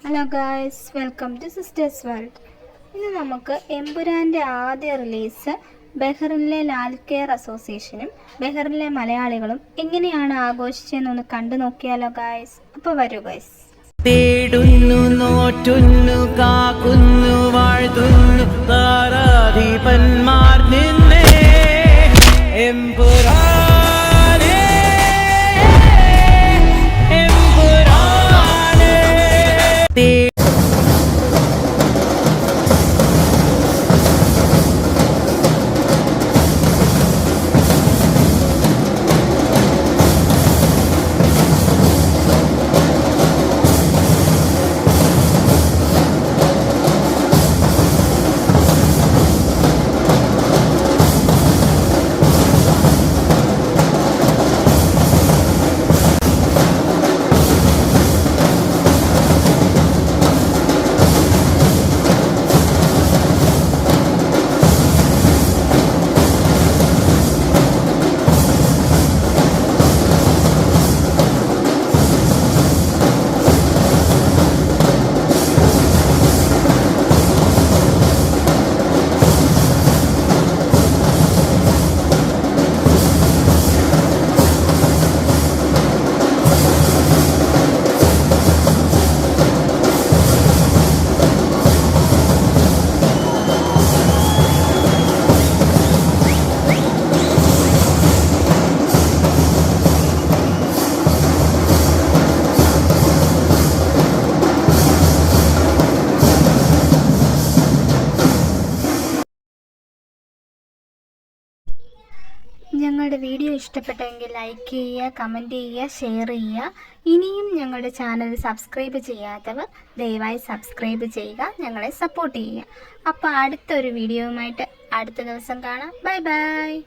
Hello guys welcome to sisters world ഇന്ന് നമുക്ക് എമ്പുരാന്റെ ആദ്യ റിലീസ് ബഹ്റിനിലെ ലാൽ കെയർ അസോസിയേഷനും ബഹ്റിനിലെ മലയാളികളും എങ്ങനെയാണ് ആഘോഷിച്ചതെന്നൊന്ന് കണ്ടു നോക്കിയാലോ ഗായ്സ് അപ്പോൾ വരൂ ഗായ്സ് തേടുന്നു നോറ്റുന്നു കാക്കുന്നു വാഴ്ത്തുന്നു ഞങ്ങളുടെ വീഡിയോ ഇഷ്ടപ്പെട്ടെങ്കിൽ ലൈക്ക് ചെയ്യുക കമന്റ് ചെയ്യുക ഷെയർ ചെയ്യുക. ഇനിയും ഞങ്ങളുടെ ചാനൽ സബ്സ്ക്രൈബ് ചെയ്യാത്തവർ ദയവായി സബ്സ്ക്രൈബ് ചെയ്യുക ഞങ്ങളെ സപ്പോർട്ട് ചെയ്യുക. അപ്പോൾ അടുത്തൊരു വീഡിയോയുമായിട്ട് അടുത്ത ദിവസം കാണാം. Bye bye